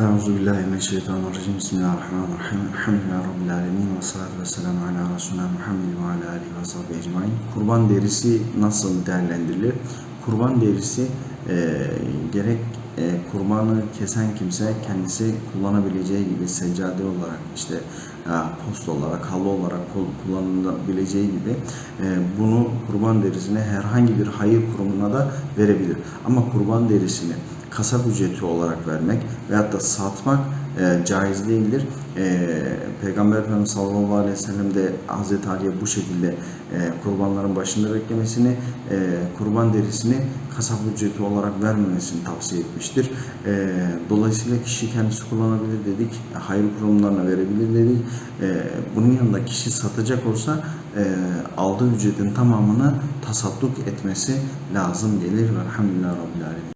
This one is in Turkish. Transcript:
Euzubillahimineşşeytanirracim. Bismillahirrahmanirrahim. Elhamdülillahi Rabbil alemin. Ve salatu ve selamu ala Resulüne Muhammed ve ala alihi ve sahbihi ecmain. Kurban derisi nasıl değerlendirilir? Kurban derisi e, gerek e, kurbanı kesen kimse kendisi kullanabileceği gibi seccade olarak işte e, post olarak, halı olarak kul- kullanılabileceği gibi e, bunu kurban derisine herhangi bir hayır kurumuna da verebilir. Ama kurban derisini kasap ücreti olarak vermek veyahut da satmak e, caiz değildir. E, Peygamber Efendimiz sallallahu aleyhi ve sellem de Hazreti Ali'ye bu şekilde e, kurbanların başında beklemesini, e, kurban derisini kasap ücreti olarak vermemesini tavsiye etmiştir. E, dolayısıyla kişi kendisi kullanabilir dedik, hayır kurumlarına verebilir dedik. E, bunun yanında kişi satacak olsa e, aldığı ücretin tamamını tasadduk etmesi lazım gelir. Velhamdülillah Rabbil Alemin.